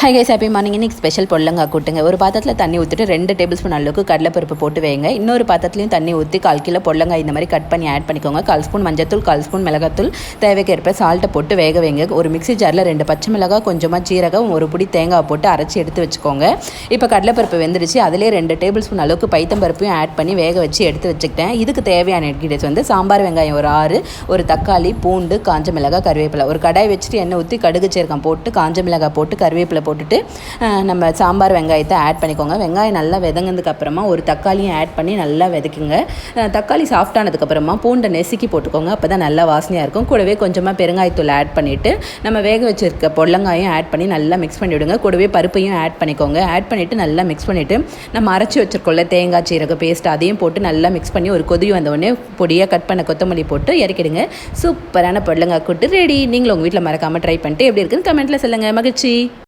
High guys happy morning இன்னைக்கு special பொல்லங்காய் கூட்டுங்க. ஒரு பாத்திரத்தில் தண்ணி ஊற்றிட்டு ரெண்டு டேபிள் ஸ்பூன் அளவுக்கு கடலைப்பருப்பு போட்டு வைங்க. இன்னொரு பாத்திரத்துலையும் தண்ணி ஊற்றி கால் கிலோ பொல்லங்காய் இந்த மாதிரி கட் பண்ணி ஆட் பண்ணிக்கோங்க. கால் ஸ்பூன் மஞ்சத்தூள் கால் ஸ்பூன் மிளகாத்தூள் தேவைக்கேற்ப சால்ட்டை போட்டு வேக வைங்க. ஒரு மிக்சி ஜாரில் ரெண்டு பச்சை மிளகாய் கொஞ்சமாக சீரகம் ஒரு பிடி தேங்காய் போட்டு அரைச்சி எடுத்து வச்சுக்கோங்க. இப்போ கடலைப்பருப்பு வெந்துடுச்சு. அதிலே ரெண்டு டேபிள் ஸ்பூன் அளவுக்கு பைத்தம்பருப்பையும் ஆட் பண்ணி வேக வச்சு எடுத்து வச்சுக்கிட்டேன். இதுக்கு தேவையான இன்க்ரீடியன்ஸ் வந்து சாம்பார் வெங்காயம் ஒரு ஆறு ஒரு தக்காளி பூண்டு காஞ்ச மிளகாய் கருவேப்பிலை. ஒரு கடாய் வச்சுட்டு எண்ணெய் ஊற்றி கடுகு சீரகம் போட்டு காஞ்ச மிளகாய் போட்டு கருவேப்பிலை போட்டுட்டு நம்ம சாம்பார் வெங்காயத்தை ஆட் பண்ணிக்கோங்க. வெங்காயம் நல்லா வெதங்கினதுக்கு அப்புறமா ஒரு தக்காளியும் ஆட் பண்ணி நல்லா விதைக்குங்க. தக்காளி சாஃப்டானதுக்கப்புறமா பூண்டை நெசுக்கி போட்டுக்கோங்க. அப்போ தான் நல்லா வாசனையாக இருக்கும். கூடவே கொஞ்சமாக பெருங்காயத்தூள் ஆட் பண்ணிவிட்டு நம்ம வேக வச்சிருக்க பொல்லங்காயும் ஆட் பண்ணி நல்லா மிக்ஸ் பண்ணி விடுங்க. கூடவே பருப்பையும் ஆட் பண்ணிக்கோங்க. ஆட் பண்ணிவிட்டு நல்லா மிக்ஸ் பண்ணிவிட்டு நம்ம அரைச்சி வச்சிருக்கோம்ல தேங்காய் சீரக பேஸ்ட் அதையும் போட்டு நல்லா மிக்ஸ் பண்ணி ஒரு கொதி வந்த பொடியாக கட் பண்ண கொத்தமல்லி போட்டு இறக்கிடுங்க. சூப்பரான பொடலங்காய் கூட்டு ரெடி நீங்களும் உங்கள் வீட்டில் மறக்காமல் ட்ரை பண்ணிட்டு எப்படி இருக்குன்னு கமெண்ட்டில் சொல்லுங்கள் மகிழ்ச்சி.